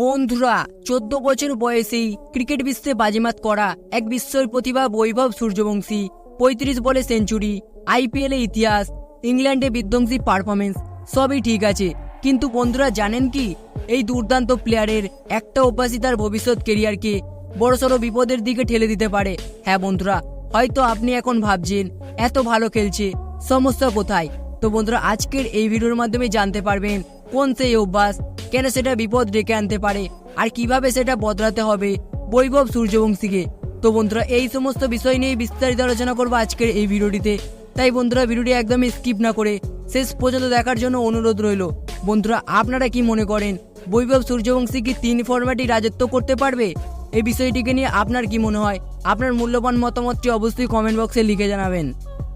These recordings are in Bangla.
বন্ধুরা, চোদ্দ বছর বয়সেই ক্রিকেট বিশ্বে বাজিমাত করা এক বিস্ময় প্রতিভা বৈভব সূর্যবংশী, পঁয়ত্রিশ বলে সেঞ্চুরি, আইপিএলে ইতিহাস, ইংল্যান্ডে বিধ্বংসী পারফরমেন্স সবই ঠিক আছে। কিন্তু বন্ধুরা, জানেন কি? এই দুর্দান্ত প্লেয়ারের একটা অভ্যাসই তার ভবিষ্যৎ কেরিয়ারকে বড়সড় বিপদের দিকে ঠেলে দিতে পারে। হ্যাঁ বন্ধুরা, হয়তো আপনি এখন ভাবছেন, এত ভালো খেলছে, সমস্যা কোথায়? তো বন্ধুরা, আজকের এই ভিডিওর মাধ্যমে জানতে পারবেন, কোন সেই অভ্যাস কেন সেটা বিপদ ডেকে আনতে পারে? আর কীভাবে সেটা বদলাতে হবে? বৈভব সূর্যবংশীকে। তো বন্ধুরা, এই সমস্ত বিষয় নিয়ে বিস্তারিত আলোচনা করব আজকের এই ভিডিওটিতে। তাই বন্ধুরা, ভিডিওটি একদমই স্কিপ না করে শেষ পর্যন্ত দেখার জন্য অনুরোধ রইল। বন্ধুরা, আপনারা কি মনে করেন, বৈভব সূর্যবংশী কি তিন ফরম্যাটই রাজত্ব করতে পারবে? এই বিষয়টিকে নিয়ে আপনার কি মনে হয়? আপনার মূল্যবান মতামতটি অবশ্যই কমেন্ট বক্সে লিখে জানাবেন।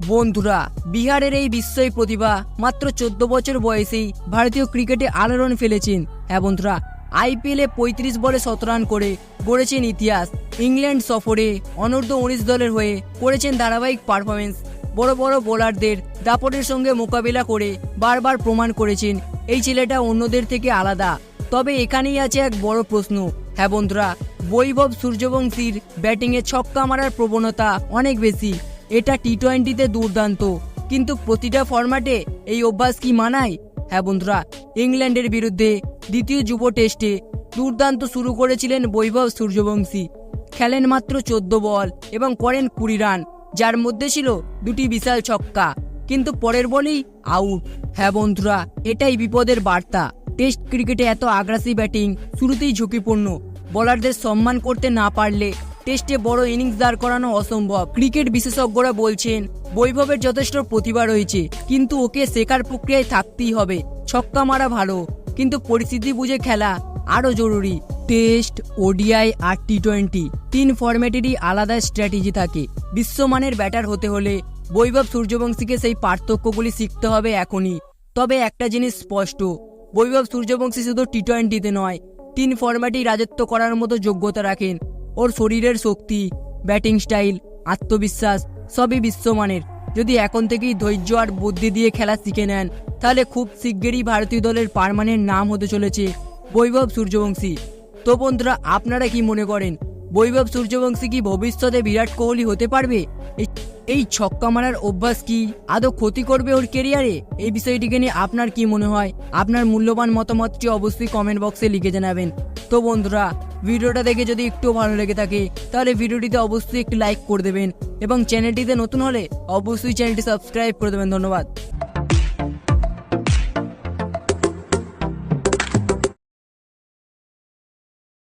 বন্ধুরা, বিহারের এই বিস্ময় প্রতিভা মাত্র চোদ্দ বছর বয়সেই ভারতীয় ক্রিকেটে আলোড়ন ফেলেছেন। হ্যাঁ বন্ধুরা, আইপিএলে পঁয়ত্রিশ বলে শত রান করে গড়েছেন ইতিহাস। ইংল্যান্ড সফরে অনূর্ধ্ব উনিশ দলের হয়ে করেছেন ধারাবাহিক পারফরমেন্স বড় বড় বোলারদের দাপটের সঙ্গে মোকাবিলা করে বারবার প্রমাণ করেছেন। এই ছেলেটা অন্যদের থেকে আলাদা। তবে এখানেই আছে এক বড় প্রশ্ন। হ্যাঁ বন্ধুরা, বৈভব সূর্যবংশীর ব্যাটিংয়ে ছক্কা মারার প্রবণতা অনেক বেশি। এটা টি টোয়েন্টিতে দুর্দান্ত। কিন্তু প্রতিটা ফরম্যাটে এই অভ্যাস কি মানায়? হ্যাঁ বন্ধুরা, ইংল্যান্ডের বিরুদ্ধে দ্বিতীয় যুব টেস্টে দুর্দান্ত শুরু করেছিলেন বৈভব সূর্যবংশী। খেলেন মাত্র চোদ্দ বল এবং করেন কুড়ি রান, যার মধ্যে ছিল দুটি বিশাল ছক্কা। কিন্তু পরের বলেই আউট হ্যাঁ বন্ধুরা, এটাই বিপদের বার্তা। টেস্ট ক্রিকেটে এত আগ্রাসী ব্যাটিং শুরুতেই ঝুঁকিপূর্ণ। বোলারদের সম্মান করতে না পারলে টেস্টে বড় ইনিংস দাঁড় করানো অসম্ভব। ক্রিকেট বিশেষজ্ঞরা বলছেন, বৈভবের যথেষ্ট প্রতিভা রয়েছে, কিন্তু ওকে শেখার প্রক্রিয়ায় থাকতেই হবে। ছক্কা মারা ভালো, কিন্তু পরিস্থিতি বুঝে খেলা আরও জরুরি। টেস্ট, ওডিআই আর টি টোয়েন্টি তিন ফরম্যাটেরই আলাদা স্ট্র্যাটেজি থাকে। বিশ্বমানের ব্যাটার হতে হলে বৈভব সূর্যবংশীকে সেই পার্থক্যগুলি শিখতে হবে এখনই। তবে একটা জিনিস স্পষ্ট, বৈভব সূর্যবংশী শুধু টি টোয়েন্টিতে নয়, তিন ফরম্যাটেই রাজত্ব করার মতো যোগ্যতা রাখেন। ওর শরীরের শক্তি, ব্যাটিং স্টাইল, আত্মবিশ্বাস সবই বিশ্বমানের। যদি এখন থেকেই ধৈর্য আর বুদ্ধি দিয়ে খেলা শিখে নেন, তাহলে খুব শিগগিরই ভারতীয় দলের পারমানেন্ট নাম হতে চলেছে বৈভব সূর্যবংশী। তো বন্ধুরা, আপনারা কি মনে করেন, বৈভব সূর্যবংশী কি ভবিষ্যতে বিরাট কোহলি হতে পারবে? এই ছক্কা মারার অভ্যাস কি আদৌ ক্ষতি করবে ওর কেরিয়ারে এই বিষয়টিকে নিয়ে আপনার কি মনে হয়? আপনার মূল্যবান মতামতটি অবশ্যই কমেন্ট বক্সে লিখে জানাবেন। তো বন্ধুরা ভিডিওটা দেখে যদি একটু ভালো লেগে থাকে, তাহলে ভিডিওটিতে অবশ্যই একটি লাইক করে দেবেন এবং চ্যানেলটিতে নতুন হলে অবশ্যই চ্যানেলটি সাবস্ক্রাইব করে দেবেন। ধন্যবাদ।